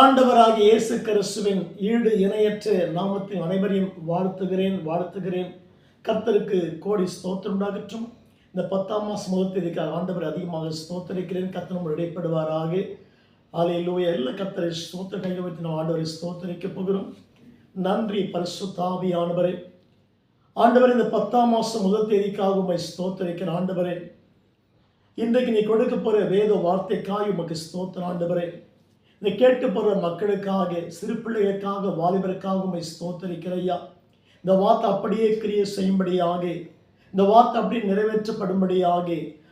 ஆண்டவராகிய இயேசு கிறிஸ்துவின் ஈடு இணையற்ற நாமத்தின் அனைவரையும் வாழ்த்துகிறேன் வாழ்த்துகிறேன். கர்த்தருக்கு கோடி ஸ்தோத்திரம் இந்த பத்தாம் மாதம் முதல் ஆண்டவர் அதிகமாக ஸ்தோத்தரிக்கிறேன். கர்த்தர் நம்ம இடைப்படுவாராக. ஆலையிலூய எல்லா கர்த்தரை ஸ்தோத்திர கையில் வைத்து நாம் ஆண்டவரை ஸ்தோத்தரிக்க போகிறோம். நன்றி பரிசுத்தாவி ஆண்டவரே ஆண்டவர் இந்த பத்தாம் மாதம் முதல் தேதிக்காக உண்மை ஸ்தோத்தரிக்கிற ஆண்டவரே. இன்றைக்கு நீ கொடுக்க போகிற வேத வார்த்தைக்காக உமக்கு ஸ்தோத்திர ஆண்டவரே. இதை கேட்டு போகிற மக்களுக்காக சிறு பிள்ளைகளுக்காக வாலிபருக்காக உண்மை ஸ்தோத்தரிக்கிறையா இந்த வார்த்தை அப்படியே கிரியை செய்யும்படியாக இந்த வார்த்தை அப்படியே நிறைவேற்றப்படும்படியாக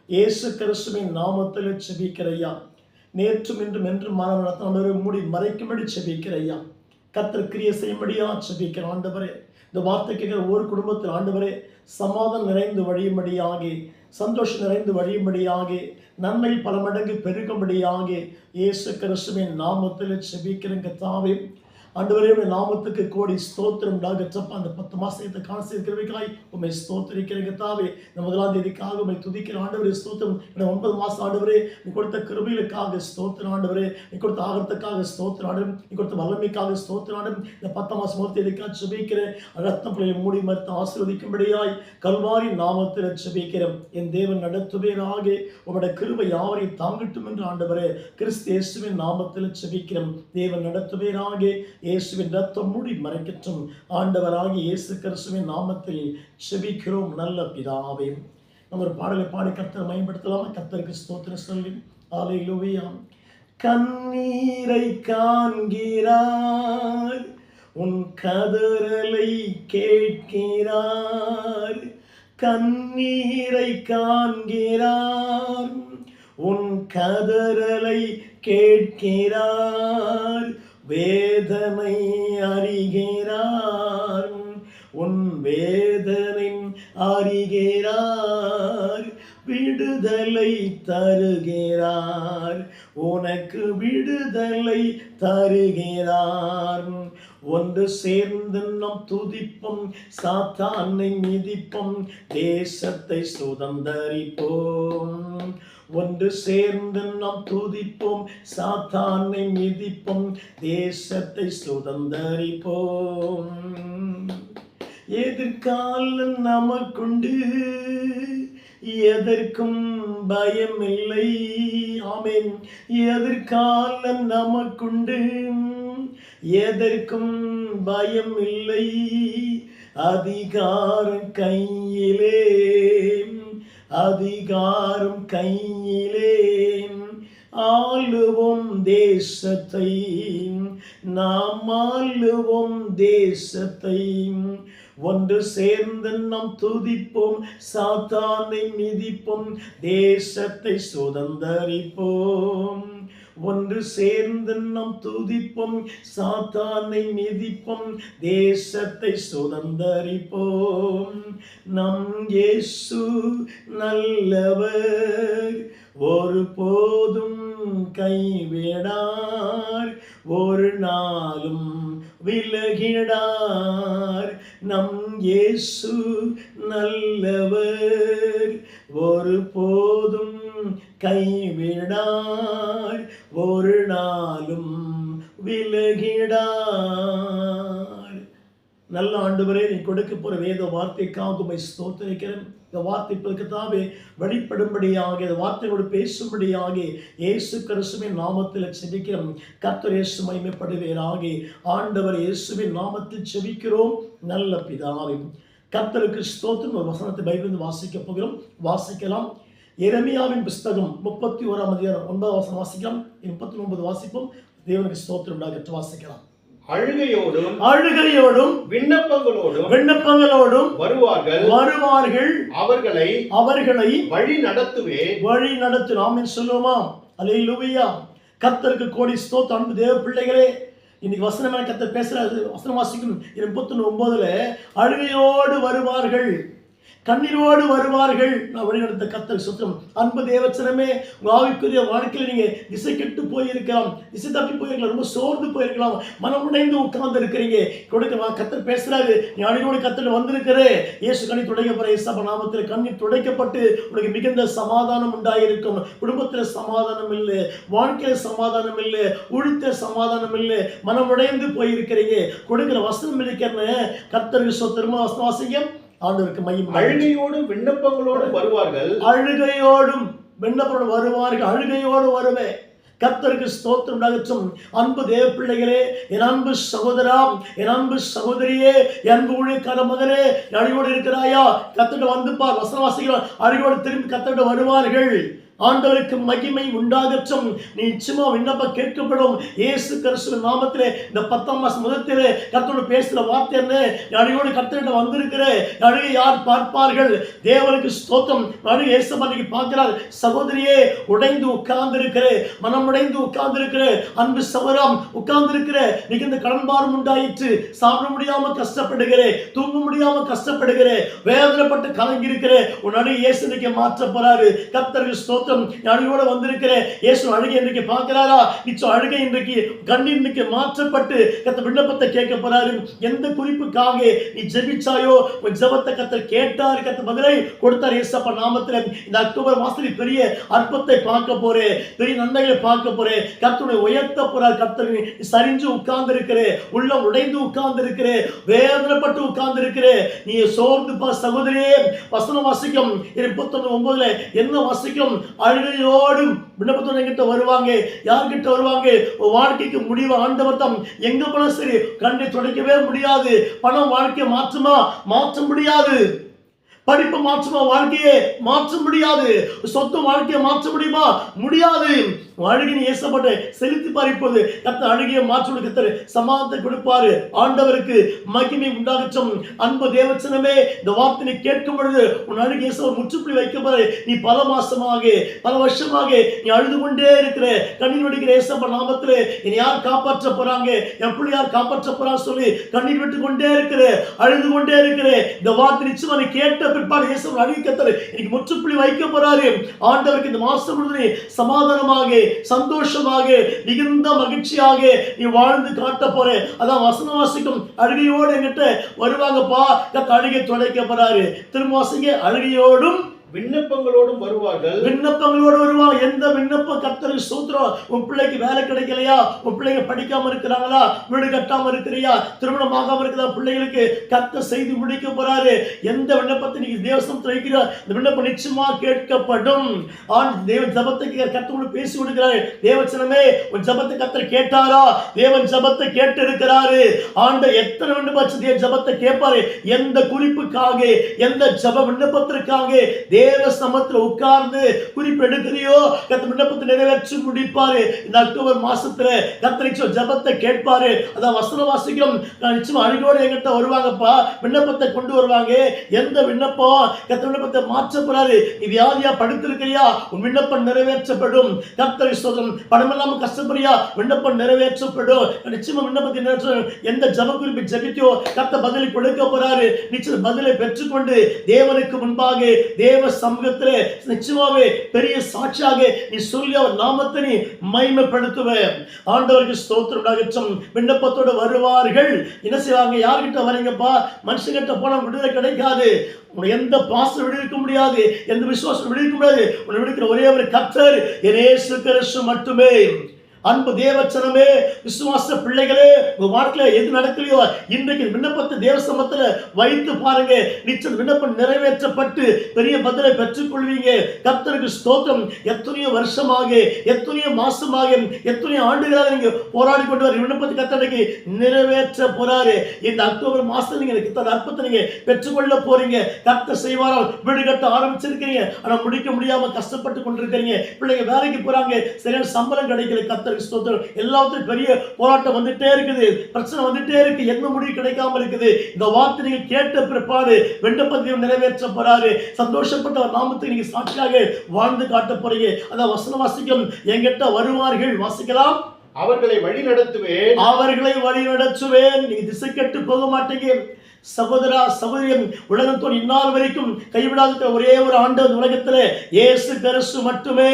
இயேசு கிறிஸ்துவின் நாமத்தில் செபிக்கிறையா நேற்றும் இன்றும் என்றும் மாணவனத்தோடு மூடி மறைக்கும்படி செபிக்கிறையா கத்தர் கிரியை செய்யும்படியா செபிக்கிற ஆண்டவரே. இந்த வார்த்தை கேட்கிற ஒரு குடும்பத்தில் ஆண்டவரே சமாதானம் நிறைந்து வழியும்படியாக சந்தோஷம் நிறைந்து வழியும்படியாக நன்மை பல மடங்கு பெருகும்படியாக இயேசு கிறிஸ்துவின் நாமத்தில் செபிக்கிறங்க தாவே ஆண்டவரே நாமத்துக்கு கோடி ஸ்தோத்திரம் டாகச்சப்பா அந்த பத்து மாசத்தை காண செய்திருக்கிறவைக்காய். உண்மை ஸ்தோத்திரிக்கிறீங்க தாவே இந்த முதலாம் தேதிக்காக உண்மை துதிக்கிற ஆண்டவரே ஸ்தோத்திரம். இந்த ஒன்பது மாசம் ஆண்டவரே நீ கொடுத்த கிருபிகளுக்காக ஸ்தோத்திரம் ஆண்டவரே. நீ கொடுத்த ஆகத்துக்காக ஸ்தோத்திரம் ஆண்டவரே. நீ கொடுத்த வல்லமைக்காக ஸ்தோத்திரம் ஆண்டவரே. இந்த பத்தாம் மாசம் முதல் தேதிக்காக செபிக்கிறேன் ரத்தம் பிள்ளையை மூடி மறுத்து ஆசீர்வதிக்கும்படியாய் கல்வாரி நாமத்தில் செபிக்கிறேன் என் தேவன் நடத்துவேனாக உங்களோட கிருபை யாவரையும் தாங்கட்டும் என்று ஆண்டவரே கிறிஸ்து இயேசுவின் நாமத்தில் செபிக்கிறோம் தேவன் நடத்துவேனாக இயேசுவின் ரத்தம் மூடி மறைக்கற்றும் ஆண்டவராகி இயேசு கிறிஸ்துவின் நாமத்தில் செபிக்கிறோம். நல்ல பிதாவே நம்ம ஒரு பாடலை பாடி கர்த்தரை பயன்படுத்தலாமா கர்த்தருக்கு ஸ்தோத்திரம் சொல்லி. ஆலையிலுவையாம் கண்ணீரை காண்கிறார். உன் கதறலை கேட்கிறார். கண்ணீரை காண்கிறார். உன் கதறலை கேட்கிறார். வேதனை அறிகிறார். உன் வேதனை அறிகிறார். விடுதலை தருகிறார். உனக்கு விடுதலை தருகிறார். ஒன்று சேர்ந்து நம் துதிப்போம். சாத்தானை மிதிப்போம். தேசத்தை சுதந்தரிப்போம். ஒன்று சேர்ந்து நாம் துதிப்போம் சாத்தானை மிதிப்போம் தேசத்தை சுதந்தரிப்போம். எதிர்காலம் நமக்குண்டு எதற்கும் பயம் இல்லை ஆமேன். எதிர்காலம் நமக்குண்டு எதற்கும் பயம் இல்லை அதிகாரம் கையிலே. அதிகாரம் கையிலே ஆளுவோம் தேசத்தை. நாம் ஆளுவோம் தேசத்தை. ஒன்று சேர்ந்து நாம் துதிப்போம் சாத்தானை மிதிப்போம் தேசத்தை சுதந்தரிப்போம். ஒன்று சேர்ந்து நம் துதிப்போம் சாத்தானை மிதிப்போம் தேசத்தை சுதந்தரிப்போம். நம் இயேசு நல்லவர் ஒரு போதும் கைவிடார் ஒரு நாளும் விலகிடார். நம் இயேசு நல்லவர் ஒரு போதும் கைவிடார். விலகிடார் நல்ல ஆண்டவரே நீ கொடுக்க போற வேத வார்த்தைக்காக உண்மை ஸ்தோத்தரிக்கிறேன். இந்த வார்த்தை பிறகுதாவே வெளிப்படும்படியாக இந்த வார்த்தையோடு பேசும்படியாக இயேசு கிறிஸ்துவின் நாமத்தில் செபிக்கிறோம். கர்த்தர் இயேசு மகிமைப்படுவேராக. ஆண்டவர் இயேசுவின் நாமத்தில் செபிக்கிறோம். நல்ல பிதாவே கர்த்தருக்கு ஸ்தோத்திரம். ஒரு வசனத்தை பைபிள் வாசிக்க போகிறோம். வாசிக்கலாம். எரமியாவின் புஸ்தகம் முப்பத்தி ஓராம் அதிகாரம் ஒன்பதாம் வாசம் வாசிக்கலாம். முப்பத்தி ஒன்பது வாசிப்போம். தேவனுக்கு ஸ்தோத்திரம் உண்டாகட்டு வாசிக்கலாம். அழுகையோடும் அழுகையோடும் விண்ணப்பங்களோடும் விண்ணப்பங்களோடும் வருவார்கள். வருவார்கள். அவர்களை அவர்களை வழி நடத்துவே. வழி நடத்து நாமின் சொல்லுவோமா? அல்லேலூயா கர்த்தருக்கு கோடி ஸ்தோத்திரம். அன்பு தேவ பிள்ளைகளே இன்னைக்கு வசனமான கர்த்தர் பேசுறாரு. வசனம் வாசிக்கும் முப்பத்தி ஒன்பதுல அழுகையோடு வருவார்கள். கண்ணீரோடு வருவார்கள். நான் வழிநடத்த கத்தர் சுத்தம் அன்பு தேவச்சனமே உங்க ஆவிக்குரிய வாழ்க்கையில் நீங்கள் திசை கெட்டு போயிருக்கலாம். திசை தப்பி போயிருக்கலாம். ரொம்ப சோர்ந்து போயிருக்கலாம். மனம் உடைந்து உட்கார்ந்து இருக்கிறீங்க கொடுக்க கத்தர் பேசுறாரு. நீ அடியோடு கத்தர் வந்திருக்கிறே. இயேசு கண்ணி துடைக்கப்படுற இயேசப்ப நாமத்தில் கண்ணீர் துடைக்கப்பட்டு உனக்கு மிகுந்த சமாதானம் உண்டாயிருக்கும். குடும்பத்தில் சமாதானம் இல்லை. வாழ்க்கையில் சமாதானம் இல்லை. உழித்த சமாதானம் இல்லை. மனம் உடைந்து போயிருக்கிறீங்க. கொடுக்கிற வசனம் இருக்கிறன்னு கத்தருக்கு சொத்திரமா வசனம் வாசிங்க. ஆண்டவருக்கு மையம் அழுகையோடும் விண்ணப்பங்களோடும் வருவார்கள். அழுகையோடும் விண்ணப்போடு வருவார்கள். அழுகையோடு வருவேன் கர்த்தருக்கு ஸ்தோத்திரம் உண்டாகட்டும். அன்பு தேவ பிள்ளைகளே என் அன்பு சகோதரா என் அன்பு சகோதரியே அன்பு ஊழியக்கார மகனே நீ அழுகையோடு இருக்கிறாயா? கத்தோட வந்து பார் வசனவாசிகள் அழுகையோடு திரும்பி கத்தோட வருவார்கள். ஆண்டவருக்கு மகிமை உண்டாகட்டும். நீ நிச்சயமா விண்ணப்பம் கேட்கப்படும். இயேசு கிறிஸ்துவ நாமத்திலே இந்த பத்தாம் மாசம் முதத்திலே கர்த்தரோடு பேசுற வார்த்தை என்ன? நீ அழுகையோடு கர்த்தர்கிட்ட வந்திருக்கிற அழுகை யார் பார்ப்பார்கள்? தேவனுக்கு ஸ்தோத்தம் அழுகை இயேசு அன்னைக்கு பார்க்கிறார். சகோதரியே உடைந்து உட்கார்ந்திருக்கிறே மனம் உடைந்து உட்கார்ந்து அன்பு சவரம் உட்கார்ந்திருக்கிற மிகுந்த கடன்பாரம் உண்டாயிற்று. சாப்பிட முடியாம கஷ்டப்படுகிற தூங்க முடியாம கஷ்டப்படுகிற வேதனைப்பட்டு கலங்கி உன் அழுகை இயேசு இன்னைக்கு மாற்ற போறாரு. கர்த்தருக்கு நீ அழுகையோட வந்திருக்கிற இயேசு அழுகை இன்றைக்கு பார்க்கிறாரா? நிச்சயம் அழுகை இன்றைக்கு கண்ணீர் மாற்றப்பட்டு கத்த விண்ணப்பத்தை கேட்க போறாரு. எந்த குறிப்புக்காக நீ ஜெபிச்சாயோ? உன் ஜெபத்தை கேட்டார். கத்த பதிலை கொடுத்தார் இயேசப்பா நாமத்தில். இந்த அக்டோபர் மாசத்துல பெரிய அற்பத்தை பார்க்க போறேன் பெரிய நன்மைகளை பார்க்க போறேன் கர்த்தனை உயர்த்த போறார். கர்த்தர் சரிஞ்சு உட்கார்ந்து இருக்கிற உள்ள உடைந்து உட்கார்ந்து இருக்கிற வேதனைப்பட்டு உட்கார்ந்து இருக்கிற நீ சோர்ந்து பா சகோதரியே. வசனம் வாசிக்கும் இருபத்தொன்னு ஒன்பதுல என்ன வசிக்கும்? அழுகையோடும் விண்ணப்பத்தோட என்கிட்ட வருவாங்க யார்கிட்ட வருவாங்க? வாழ்க்கைக்கு முடிவு ஆண்டவர் தம். எங்க போனா சரி கண்ணை துடைக்கவே முடியாது. பணம் வாழ்க்கையை மாற்றுமா? மாற்ற முடியாது. படிப்பு மாற்றுமா? வாழ்க்கையை மாற்ற முடியாது. சொத்து வாழ்க்கையை மாற்ற முடியுமா? முடியாது. அழுகின ஏசப்பட்டு செலுத்தி பறிப்பது கத்த அழுகிய மாற்றோடு கத்தர் சமாதத்தை கொடுப்பாரு. ஆண்டவருக்கு மகிமை உண்டாகச்சும் அன்பு தேவச்சனமே இந்த வார்த்தையை கேட்கும் பொழுது உன் அழுகிய இயேசுவை முற்றுப்புள்ளி வைக்கப்பாரு நீ பல மாசமாக பல வருஷமாக நீ அழுது கொண்டே இருக்கிற கண்ணீர் வடிக்கிற ஏசப்ப நாமத்தில் என்னை யார் காப்பாற்ற போறாங்க? என் பிள்ளை யார் காப்பாற்ற போறான்னு சொல்லி கண்ணீர் விட்டு கொண்டே இருக்கிற அழுது கொண்டே இருக்கிற. இந்த வார்த்தை நிச்சயமா நீ கேட்ட பிற்பாடு இயேசு அழுகி கத்தர் இன்னைக்கு முற்றுப்புள்ளி வைக்க போறாரு. ஆண்டவருக்கு இந்த மாசம் முழுவதும் சமாதானமாக சந்தோஷமாக மிகுந்த மகிழ்ச்சியாக நீ வாழ்ந்து காட்ட போற. அதான் வசன வாசிக்கும் அழுகையோடு என்கிட்ட வருவாங்கப்பா. கத்த அழுகை துடைக்க போறாரு. திரும்ப வாசிங்க அழுகையோடும் விண்ணப்பங்களோடும் வருவார்கள். விண்ணப்பங்களோடு வருவா எந்த விண்ணப்பம் கத்தரி சூத்திரம் உன் பிள்ளைக்கு வேலை கிடைக்கலையா? உன் பிள்ளைங்க படிக்காம இருக்கிறாங்களா? வீடு கட்டாம இருக்கிறியா? திருமணம் ஆகாம இருக்கிற பிள்ளைகளுக்கு கத்த செய்து முடிக்க போறாரு. எந்த விண்ணப்பத்தை நீங்க தேவசம் வைக்கிறா இந்த விண்ணப்பம் நிச்சயமா கேட்கப்படும். ஆண் தேவ ஜபத்தை கத்தோடு பேசி கொடுக்கிறாரு. தேவச்சனமே உன் ஜபத்தை கத்தர் கேட்டாரா? தேவன் ஜபத்தை கேட்டு இருக்கிறாரு ஆண்ட எத்தனை விண்ணப்பம் தேவ ஜபத்தை கேட்பாரு? எந்த குறிப்புக்காக? எந்த ஜப விண்ணப்பத்திற்காக? தேவ சமத்துல உட்கார்ந்து குறிப்பு எடுக்கிறியோ கத்த விண்ணப்பத்தை நிறைவேற்றி முடிப்பாரு. இந்த அக்டோபர் மாசத்துல கத்தரிச்சோ ஜபத்தை கேட்பாரு. அதான் வசன வாசிக்கும் நான் நிச்சயமா அழுகோடு எங்கிட்ட வருவாங்கப்பா. விண்ணப்பத்தை கொண்டு வருவாங்க. எந்த விண்ணப்பம்? கத்த விண்ணப்பத்தை மாற்ற போறாரு. நீ வியாதியா படுத்திருக்கிறியா? உன் விண்ணப்பம் நிறைவேற்றப்படும். கத்தரி சோதனம் பணம் இல்லாம கஷ்டப்படுறியா? விண்ணப்பம் நிறைவேற்றப்படும். நிச்சயமா விண்ணப்பத்தை நிறைவேற்ற எந்த ஜப குறிப்பு ஜபித்தியோ கத்த பதிலை கொடுக்க போறாரு. நிச்சயம் பதிலை பெற்றுக்கொண்டு தேவனுக்கு முன்பாக தேவ சமூகத்திலே நிச்சயமாவே பெரிய சாட்சியாக நீ சொல்லி அவர் நாமத்தை நீ மைமைப்படுத்துவ ஆண்டவருக்கு ஸ்தோத்திரம் விண்ணப்பத்தோடு வருவார்கள். என்ன செய்வாங்க? யார்கிட்ட வரீங்கப்பா மனுஷங்கிட்ட போனா விடுதலை கிடைக்காது. உன்னை எந்த பாசம் விடுவிக்க முடியாது. எந்த விசுவாசம் விடுவிக்க முடியாது. உன்னை விடுக்கிற ஒரே ஒரு கத்தர் என் இயேசு கிறிஸ்து மட்டுமே. அன்பு தேவச்சனமே விசுவாச பிள்ளைகளே உங்க வாழ்க்கையில எது நடக்கலையோ இன்றைக்கு விண்ணப்பத்தை தேவசமத்துல வைத்து பாருங்க. நிச்சயம் விண்ணப்பம் நிறைவேற்றப்பட்டு பெரிய பதிலை பெற்றுக்கொள்வீங்க. கத்தருக்கு ஸ்தோத்திரம். எத்தனையோ வருஷமாக எத்தனையோ மாசமாக எத்தனையோ ஆண்டுகளாக நீங்க போராடி கொண்டு வர விண்ணப்பத்தை கத்தனைக்கு நிறைவேற்ற போறாரு. இந்த அக்டோபர் மாசத்துல நீங்க கத்தர் அற்பத்தை நீங்க பெற்றுக்கொள்ள போறீங்க. கத்த செய்வாரால் வீடு கட்ட ஆரம்பிச்சிருக்கீங்க ஆனா முடிக்க முடியாம கஷ்டப்பட்டு கொண்டிருக்கிறீங்க. பிள்ளைங்க வேலைக்கு போறாங்க. சரியான சம்பளம் கிடைக்கல கர்த்தருக்கு ஸ்தோத்திரம். எல்லாத்துக்கும் பெரிய போராட்டம் வந்துட்டே இருக்குது. பிரச்சனை வந்துட்டே இருக்கு. என்ன முடிவு கிடைக்காம இருக்குது. இந்த வார்த்தை நீங்க கேட்ட பிற்பாடு விண்ணப்பத்தையும் நிறைவேற்ற போறாரு. சந்தோஷப்பட்ட ஒரு நாமத்தை நீங்க சாட்சியாக வாழ்ந்து காட்ட போறீங்க. அதான் வசன வாசிக்கும். எங்கிட்ட வருவார்கள். வாசிக்கலாம். அவர்களை வழி நடத்துவேன் அவர்களை வழி நடத்துவேன் நீங்க திசை கெட்டு போக மாட்டீங்க. சகோதரா சகோதரியம் உலகத்தோடு இந்நாள் வரைக்கும் கைவிடாத ஒரே ஒரு ஆண்டு உலகத்தில் இயேசு கிறிஸ்து மட்டுமே.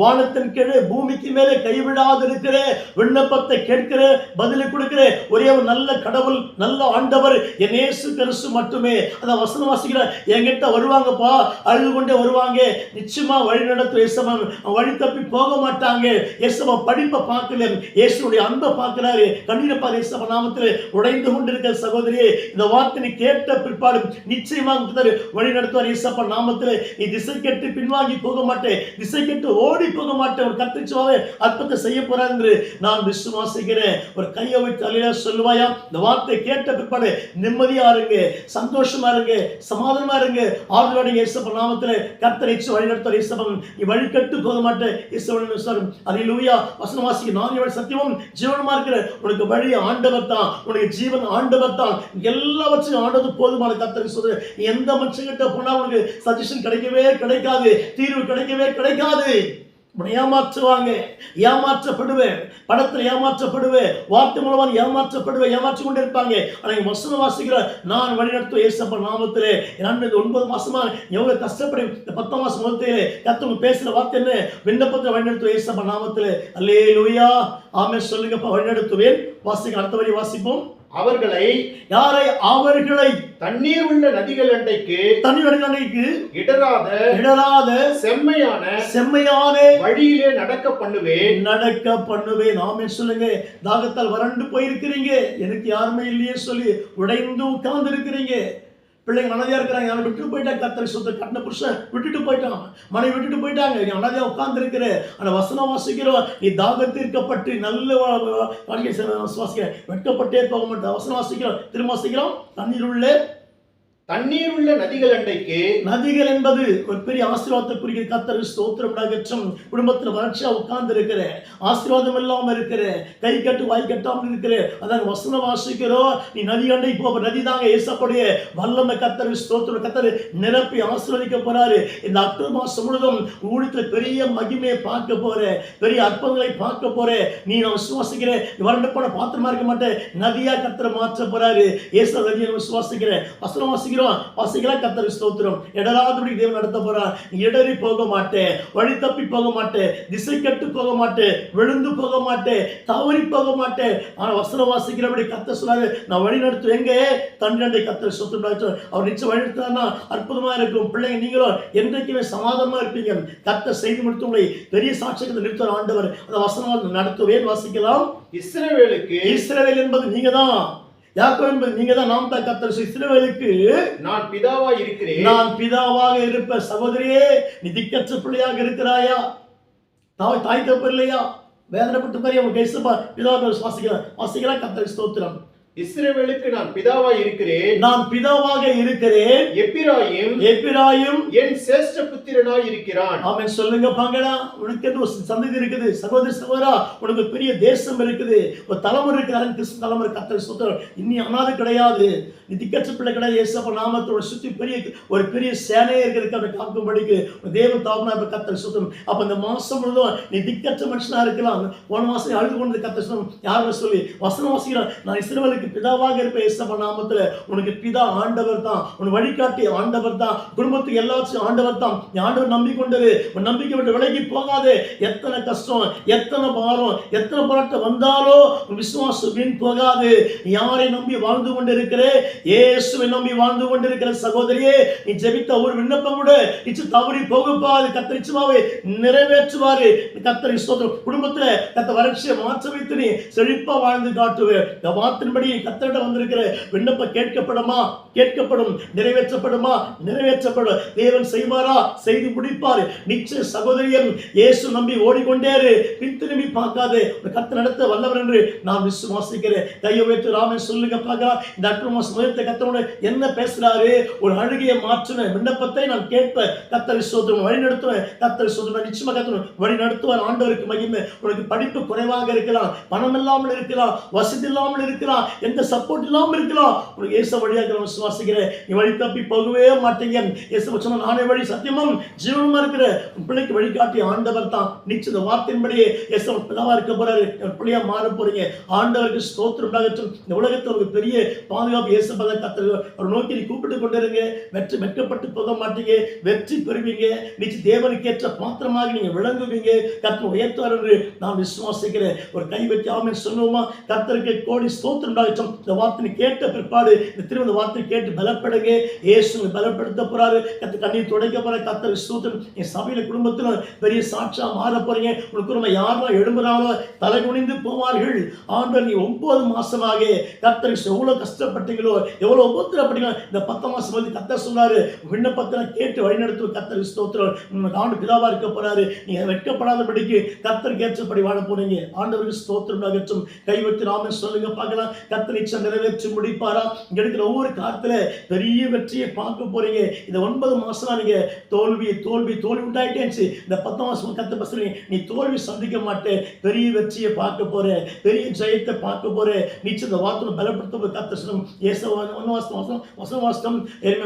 வானத்தின் கீழே பூமிக்கு மேலே கைவிடாது இருக்கிற விண்ணப்பத்தை கேட்கிற பதிலை கொடுக்கிற. ஒரே ஒரு நல்ல கடவுள் நல்ல ஆண்டவர் என் ஏசு கிறிஸ்து மட்டுமே. அந்த வசனம் வாசிக்கிற என்கிட்ட வருவாங்கப்பா அழுது கொண்டே வருவாங்க. நிச்சயமா வழி நடத்தும் இயேசவன் வழி தப்பி போக மாட்டாங்க. இயேசவ படிப்பை பார்க்கல இயேசுடைய அன்பை பார்க்கிறாரு. கண்ணீரை பாரு நாமத்தில் உடைந்து கொண்டிருக்கிற சகோதரியே இந்த வார்த்தை நீ கேட்ட பிற்பாடு நிச்சயமாக வழி நடத்துவார். இயேசப்பா நாமத்தில் நீ திசை கெட்டு பின்வாங்கி போக மாட்டேன். திசை கெட்டு ஓடி போக மாட்டேன். ஒரு கத்திச்சுவாவே அற்பத்தை செய்ய போறார் என்று நான் விசுவாசிக்கிறேன். ஒரு கையை வைத்து அலையா சொல்லுவாயா? இந்த வார்த்தை கேட்ட பிற்பாடு நிம்மதியா இருங்க சந்தோஷமா இருங்க சமாதானமா இருங்க. ஆறுதலோட இயேசப்ப நாமத்தில் கர்த்தர் வழி நடத்துவார். இயேசப்பன் நீ வழி கட்டு போக மாட்டேன். இயேசுவன் விசுவாரம் அல்லேலூயா. வசனவாசிக்கு நான் சத்தியமும் ஜீவனமா இருக்கிற உனக்கு வழி ஆண்டவர் தான். உனக்கு ஜீவன் ஆண்டவர் தான். எல்லாவற்றையும் ஆண்டது போதுமான கர்த்தர் சொல்ற எந்த மனுஷங்கிட்ட போனா உனக்கு சஜஷன் கிடைக்கவே கிடைக்காது. தீர்வு கிடைக்கவே கிடைக்காது. ஏமாற்றுவாங்க. ஏமாற்றப்படுவேன். படத்தில் ஏமாற்றப்படுவேன். வார்த்தை மூலமா ஏமாற்றப்படுவேன். ஏமாற்றி கொண்டு இருப்பாங்க ஆனா இங்க வசனம் வாசிக்கிற நான் வழிநடத்தும் ஏசப்ப நாமத்தில். நான் இந்த ஒன்பது மாசமா எவ்வளவு கஷ்டப்படும் இந்த பத்தாம் மாசம் முதத்திலே கத்தவங்க பேசுற வார்த்தை என்ன? விண்ணப்பத்தை வழிநடத்தும் ஏசப்ப நாமத்தில். அல்லே லூயா ஆமே சொல்லுங்கப்பா. வழிநடத்துவேன். வாசிக்க அடுத்த வழி வாசிப்போம். அவர்களை யாரை? அவர்களை. தண்ணீர் உள்ள நதிகள் அண்டைக்கு தண்ணி அடைக்கு இடராத இடராத செம்மையான செம்மையான வழியிலே நடக்க பண்ணுவேன். நடக்க பண்ணுவேன். நாமே சொல்லுங்க. தாகத்தால் வறண்டு போயிருக்கிறீங்க. எனக்கு யாருமே இல்லையே சொல்லி உடைந்து உட்கார்ந்து இருக்கிறீங்க பிள்ளைங்க அனதியா இருக்கிறாங்க. யாரும் விட்டுட்டு போயிட்டாங்க. கத்தரை சொந்த கட்டின புருஷன் விட்டுட்டு போயிட்டான். மனைவி விட்டுட்டு போயிட்டாங்க. நீ அனதியா உட்கார்ந்துருக்கிற. அந்த வசனம் வாசிக்கிறோம். நீ தாகத்திற்கப்பட்டு நல்ல வாழ்க்கை செ- சுவாசிக்கிற வெட்கப்பட்டே போக மாட்டேன். வசனம் வாசிக்கிறோம். திரும்ப வாசிக்கிறோம். தண்ணீர் உள்ளே. தண்ணீர் உள்ள நதிகள் அண்டைக்கு நதிகள் என்பது ஒரு பெரிய ஆசீர்வாதத்தை குறிக்கிற கத்தர் ஸ்தோத்திரம் நகற்றம் குடும்பத்தில் வறட்சியா உட்கார்ந்து இருக்கிற ஆசீர்வாதம் இல்லாம இருக்கிற கை கட்டு வாய் கட்டாமல் இருக்கிற அதான் வசனம் வாசிக்கிறோம். நீ நதி அண்டை போ நதி தாங்க ஏசப்படைய வல்லமை கத்தர் ஸ்தோத்திரம். கத்தர் நிரப்பி ஆசீர்வதிக்க போறாரு. இந்த அக்டோபர் மாசம் முழுதும் ஊழியத்துல பெரிய மகிமையை பார்க்க போற பெரிய அற்பங்களை பார்க்க போற நீ நான் விசுவாசிக்கிறேன் நீ வறண்டு போன பாத்திரமா இருக்க மாட்டேன். நதியா கத்தரை மாற்ற போறாரு. ஏச நதியை விசுவாசிக்கிறேன். வசனம் வாசிக்கிறோம் வாசிக்கலாம் கத்தர் ஸ்தோத்திரம். இடராதபடி தேவன் நடத்த போறான் நீ இடறி போக மாட்டேன் வழி தப்பி போக மாட்டேன் திசை கெட்டு போக மாட்டேன் விழுந்து போக மாட்டேன் தவறி போக மாட்டேன் ஆனா வசனம் வாசிக்கிறபடி கத்த சொன்னாரு நான் வழி நடத்துவேன். எங்க? தண்டனை கத்தர் சொத்து அவர் நிச்சயம் வழி நடத்தினா அற்புதமா இருக்கும். பிள்ளைங்க நீங்களும் என்றைக்குமே சமாதானமா இருப்பீங்க. கத்த செய்து முடித்து உங்களை பெரிய சாட்சியத்தை நிறுத்துற ஆண்டவர். அந்த வசனம் நடத்துவேன் வாசிக்கலாம். இஸ்ரவேலுக்கு இஸ்ரவேல் என்பது நீங்க தான் யாக்கோ என்பது நீங்க தான் நாம் தான் கத்தர் இஸ்ரவேலுக்கு. நான் பிதாவா இருக்கிறேன். நான் பிதாவாக இருப்ப சகோதரியே நீ திக்கற்ற பிள்ளையாக இருக்கிறாயா? தாய் தாய் தப்பு இல்லையா? வேதனைப்பட்டு மாதிரி அவன் கேசுப்பா பிதாவை வாசிக்கலாம் வாசிக்கலாம் கத்தர் ஸ்தோத்திரம். இஸ்ரவேலுக்கு நான் பிதாவா இருக்கிறேன். நான் பிதாவாக இருக்கிறேன். எப்பிராயிம் எப்பிராயும். என் சேஷ்ட புத்திரனாய் இருக்கிறான். அவன் சொல்லுங்க பாங்கடா உனக்கு என்று ஒரு சந்ததி இருக்குது? சகோதரி சகோதரா உனக்கு பெரிய தேசம் இருக்குது. ஒரு தலைமுறை இருக்கிறாரு கிறிஸ்து தலைமுறை. கத்தர் சுத்தம் இன்னி அனாது கிடையாது. நீ திக்கற்ற பிள்ளை கிடையாது. ஏசப்ப நாமத்தோட சுற்றி பெரிய ஒரு பெரிய சேனையே இருக்கிறதுக்கு அவனை காக்கும்படிக்கு தேவன் தாபனா இப்ப கத்தர் சுத்தம் அப்ப இந்த மாசம் முழுதும் நீ திக்கற்ற மனுஷனா இருக்கலாம். போன மாசம் அழுது கொண்டு கத்தர் சுத்தம் யாருன்னு சொல்லி வசனம் வாசிக்கிறான் நான் இஸ்ரவேலுக்கு உனக்கு பிதாவாக இருப்ப ஏசப்ப நாமத்தில் உனக்கு பிதா ஆண்டவர் தான். உன் வழிகாட்டி ஆண்டவர் தான். குடும்பத்துக்கு எல்லாத்தையும் ஆண்டவர் தான். நீ ஆண்டவர் நம்பிக்கொண்டது. உன் நம்பிக்கை விட்டு விலகி போகாதே. எத்தனை கஷ்டம் எத்தனை பாரம் எத்தனை போராட்டம் வந்தாலோ விசுவாசம் வீண் போகாது. யாரை நம்பி வாழ்ந்து கொண்டிருக்கிறே? இயேசுவை நம்பி வாழ்ந்து கொண்டிருக்கிற சகோதரியே நீ ஜெபித்த ஒரு விண்ணப்பம் கூட நிச்சயம் தவறி போகப்பாது கத்தரிச்சுமாவே நிறைவேற்றுவாரு. கத்தரி ஸ்தோத்திரம் குடும்பத்துல கத்த வறட்சியை மாற்ற வைத்து நீ செழிப்பா வாழ்ந்து காட்டுவேன் இந்த வார்த்தையின்படி கத்தரிட வந்திருக்கிற விண்ணப்பம் கேட்கப்படுமா? கேட்கப்படும் நிறைவேற்றப்படுமா? நிறைவேற்றப்படும். தேவன் செய்வாரா? செய்து முடிப்பார். நிச்சய சகோதரியன் இயேசு நம்பி ஓடிக்கொண்டேரு பின் திரும்பி பார்க்காதே. ஒரு கத்த நடத்த வல்லவர் என்று நான் விசுவாசிக்கிறேன். கையை வைத்து ராமன் சொல்லுங்க பார்க்கலாம் இந்த அற்ற மாசம் முயற்சி கத்தனோட என்ன பேசுறாரு? ஒரு அழுகையை மாற்றின விண்ணப்பத்தை நான் கேட்பேன். கத்தரி சோதரன் வழி நடத்துவேன். கத்தரி சோதரன் நிச்சயமா கத்தணும் வழி நடத்துவார். ஆண்டவருக்கு மகிமை. உனக்கு படிப்பு குறைவாக இருக்கலாம். பணம் இல்லாமல் இருக்கலாம். வசதி இல்லாமல் இருக்கலாம். எந்த சப்போர்ட் இல்லாமல் இருக்கலாம். உனக்கு ஏச வழியாக விசுவாசிக்கிற நீ வழி தப்பி போகவே மாட்டீங்க. இயேசு சொன்ன நானே வழி சத்தியமும் ஜீவனுமா இருக்கிற உன் பிள்ளைக்கு வழிகாட்டி ஆண்டவர் தான். நிச்சய வார்த்தையின்படியே இயேசு உன் இருக்க போறாரு. பிள்ளையா மாற போறீங்க. ஆண்டவருக்கு ஸ்தோத்திரம் உண்டாகட்டும் இந்த உலகத்தில் ஒரு பெரிய பாதுகாப்பு இயேசு பத கத்தர் அவர் நோக்கி நீ கூப்பிட்டு கொண்டிருங்க. வெற்றி வெட்கப்பட்டு போக மாட்டீங்க. வெற்றி பெறுவீங்க. நிச்சய தேவனுக்கு ஏற்ற பாத்திரமாக நீங்க விளங்குவீங்க. கர்த்தர் உயர்த்துவார் என்று நான் விசுவாசிக்கிறேன். ஒரு கை வச்சு ஆமென் சொல்லுவோமா? கத்தருக்கு கோடி ஸ்தோத்திரம் உண்டாகட்டும் இந்த வார்த்தை கேட்ட பிற்பாடு இந்த திரும்ப வார்த்தை கேட்டு பலப்படுங்க. இயேசு பலப்படுத்த போறாரு. கத்து கண்ணீர் துடைக்க போற கர்த்தர் ஸ்தோத்திரம் என் சபையில குடும்பத்தில் பெரிய சாட்சியா மாற போறீங்க. உங்களுக்கு நம்ம யாரெல்லாம் எழும்புறாங்களோ தலை குனிந்து போவார்கள். ஆண்டவர் நீ ஒன்பது மாசமாக கத்தர் எவ்வளவு கஷ்டப்பட்டீங்களோ எவ்வளவு உபத்திரப்பட்டீங்களோ இந்த பத்து மாசம் வந்து கத்தர் சொன்னாரு. விண்ணப்பத்தை கேட்டு வழிநடத்துவ கத்தர் ஸ்தோத்திரம் உங்களுக்கு ஆண்டு பிதாவா இருக்க போறாரு. நீங்க வெட்கப்படாதபடிக்கு கத்தர் ஏற்றபடி வாழ போறீங்க. ஆண்டவருக்கு ஸ்தோத்திரம் நகற்றும். கைவிட்டு நாம சொல்லுங்க பார்க்கலாம். கத்தர் நிச்சயம் நிறைவேற்றி முடிப்பாரா? இங்க எடுக்கிற ஒவ்வொரு காலத்துல பெரிய வெற்றியை பார்க்க போறீங்க. இந்த ஒன்பது மாசம் நீங்க தோல்வி தோல்வி தோல்வி உண்டாயிட்டேச்சு இந்த பத்து மாசம் கத்த பசுறீங்க நீ தோல்வி சந்திக்க மாட்டே பெரிய வெற்றியை பார்க்க போற பெரிய ஜெயத்தை பார்க்க போற நிச்சயம் இந்த வார்த்தை பலப்படுத்த கத்த சொல்லும் ஏச ஒன்னு வாசம் வாசம் வசன வாசம்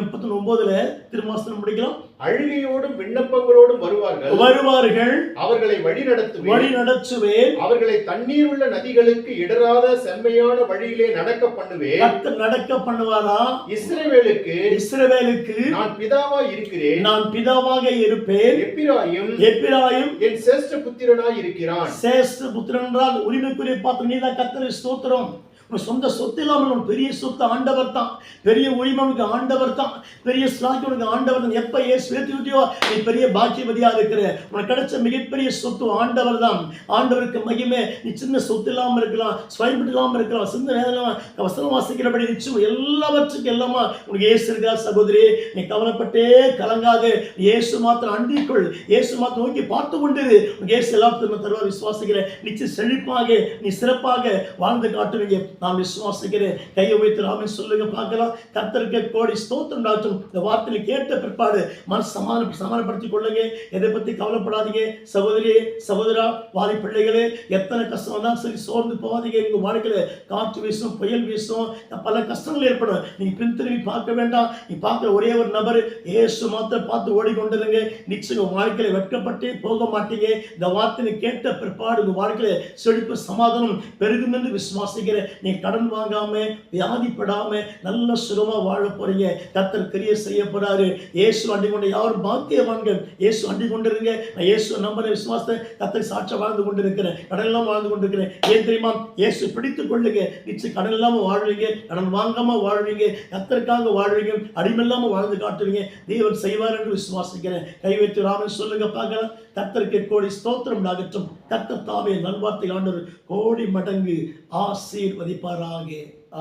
முப்பத்தி ஒன்பதுல திருமாசனம் முடிக்கலாம். அழுகையோடும் விண்ணப்பங்களோடும் வருவார்கள். வருவார்கள். அவர்களை வழி நடத்துவேன் வழி நடச்சுவேன் அவர்களை தண்ணீர் உள்ள நதிகளுக்கு இடராத செம்மையான வழியிலே நடக்க பண்ணுவேன். நடக்க பண்ணுவாரா? இஸ்ரவேலுக்கு இஸ்ரவேலுக்கு நான் பிதாவா இருக்கிறேன். நான் பிதாவாக இருப்பேன். எப்பிராயும் எப்பிராயும் என் சிரேஷ்ட புத்திரனாய் இருக்கிறான். சேஷ்ட புத்திரன் என்றால் உரிமைக்குரிய பார்த்து நீ தான் கத்தரை ஸ்தோத்திரம். உன் சொந்த சொத்து இல்லாமல் பெரிய சொத்து ஆண்டவர் தான். பெரிய உரிமை உனக்கு ஆண்டவர் தான். பெரிய ஸ்லாக்கி உனக்கு ஆண்டவர் தான். எப்ப ஏ சேர்த்து விட்டியோ நீ பெரிய பாக்கியவதியா இருக்கிற உனக்கு கிடைச்ச மிகப்பெரிய சொத்து ஆண்டவர் தான். ஆண்டவருக்கு மகிமை. நீ சின்ன சொத்து இல்லாமல் இருக்கலாம் ஸ்வயம்பட்டு இல்லாமல் இருக்கலாம் சின்ன வேதனை வசனம் வாசிக்கிறபடி நிச்சயம் எல்லாவற்றுக்கும் எல்லாமா? உனக்கு ஏசு இருக்கிறா சகோதரி நீ கவலைப்பட்டே கலங்காது. இயேசு மாத்திரம் அண்டிக்குள் இயேசு மாத்திரம் நோக்கி பார்த்து கொண்டு உனக்கு ஏசு எல்லாத்துக்கும் தருவார். விசுவாசிக்கிறேன். நிச்சயம் செழிப்பாக நீ சிறப்பாக வாழ்ந்து காட்டுவீங்க. நான் விசுவாசிக்கிறேன் கையை வைத்து ராமன் சொல்லுங்க பார்க்கலாம். கர்த்தருக்கு கோடி ஸ்தோத்திரம் உண்டாகட்டும் இந்த வார்த்தையில கேட்ட பிற்பாடு மன சமாதான சமாதானப்படுத்திக் கொள்ளுங்க. எதை பத்தி கவலைப்படாதீங்க. சகோதரியே சகோதரா வாரி பிள்ளைகளே எத்தனை கஷ்டம் வந்தாலும் சரி சோர்ந்து போகாதீங்க. உங்க வாழ்க்கையில காற்று வீசும் புயல் வீசும் பல கஷ்டங்கள் ஏற்படும். நீ பின்திரும்பி பார்க்க வேண்டாம். நீ பார்க்க ஒரே ஒரு நபர் ஏசு மாத்திரம் பார்த்து ஓடிக்கொண்டிருங்க. நிச்சயம் உங்க வாழ்க்கையில வெட்கப்பட்டே போக மாட்டீங்க. இந்த வார்த்தையை கேட்ட பிற்பாடு உங்க வாழ்க்கையில செழிப்பு சமாதானம் பெருகும் என்று விசுவாசிக்கிறேன். நீ கடன் வாங்காம வியாதிப்படாம நல்ல சுகமா வாழ போறீங்க. கத்தர் கிரிய செய்ய போறாரு இயேசு அண்டி கொண்டு யாரும் பாக்கியவான்கள். இயேசு அண்டி கொண்டிருங்க. நான் இயேசு நம்பரை விசுவாசத்தை கத்தர் சாட்சா வாழ்ந்து கொண்டிருக்கிறேன் கடன் இல்லாமல் வாழ்ந்து கொண்டிருக்கிறேன் ஏன் தெரியுமா? இயேசு பிடித்துக் கொள்ளுங்க. நிச்சயம் கடன் இல்லாம வாழ்வீங்க. கடன் வாங்காம வாழ்வீங்க. கத்தருக்காக வாழ்வீங்க. அடிமில்லாம வாழ்ந்து காட்டுவீங்க. தேவன் செய்வார் என்று விசுவாசிக்கிறேன். கை வைத்து ராமன் சொல்லுங்க பார்க்கலாம். கத்தருக்கு கோடி ஸ்தோத்திரம் ஆகட்டும் கத்தர் தாமே நல்வார்த்தை ஆண்டவர் கோடி மடங்கு ஆசீர்வதிப்பாராக.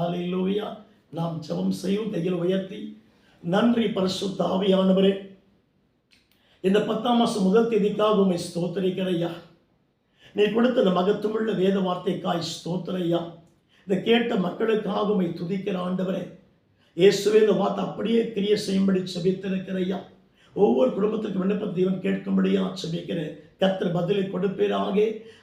ஆலையிலோயா நாம் ஜெபம் செய்யும் கையில் உயர்த்தி. நன்றி பரிசு தாவியானவரே இந்த பத்தாம் மாசம் முதல் தேதிக்காக உண்மை ஸ்தோத்தரிக்கிறையா நீ கொடுத்த இந்த மகத்துமுள்ள வேத வார்த்தைக்காய் ஸ்தோத்திரையா இதை கேட்ட மக்களுக்காக உண்மை துதிக்கிற ஆண்டவரே. இயேசுவே இந்த வார்த்தை அப்படியே கிரிய செய்யும்படி செபித்திருக்கிறையா ஒவ்வொரு குடும்பத்துக்கும் விண்ணப்ப தேவன் கேட்கும்படியா செபிக்கிறேன் கத்திர பதிலை கொடுப்பேராக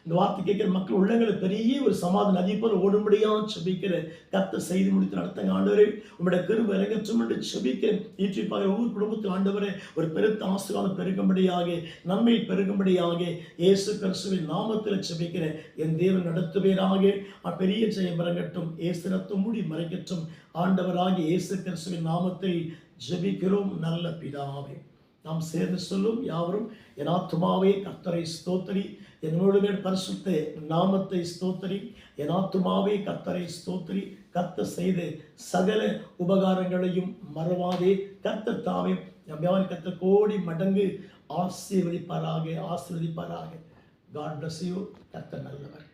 இந்த வார்த்தை கேட்கிற மக்கள் உள்ளங்களை பெரிய ஒரு சமாதான நதி போல ஓடும்படியா செபிக்கிறேன் கத்த செய்து முடித்து நடத்துங்க ஆண்டவரே உங்களுடைய கிருப இறங்கற்றும் என்று செபிக்கிறேன் ஈற்றிப்பாக ஒவ்வொரு குடும்பத்தில் ஆண்டவரே ஒரு பெருத்த ஆசீர்வாதம் பெருகும்படியாக நன்மை பெருகும்படியாக இயேசு கிறிஸ்துவின் நாமத்தில் செபிக்கிறேன் என் தேவன் நடத்துவேராக பெரிய ஜெயம் இறங்கட்டும் இயேசு ரத்தம் மூடி மறைக்கட்டும். ஆண்டவராகிய இயேசு கிறிஸ்துவின் நாமத்தில் ஜெபிக்கிறோம். நல்ல பிதாவே. நாம் சேர்ந்து சொல்லும் யாவரும் என் ஆத்துமாவே கர்த்தரை ஸ்தோத்தரி. என்னோடு பரிசுத்த நாமத்தை ஸ்தோத்தரி. என் ஆத்துமாவே கர்த்தரை ஸ்தோத்தரி. கத்த செய்த சகல உபகாரங்களையும் மறவாதே. கத்த தாவே நம்மால் கத்த கோடி மடங்கு ஆசீர்வதிப்பாராக ஆசீர்வதிப்பாராக. காட் பிளஸ் யூ கத்த நல்லவர்.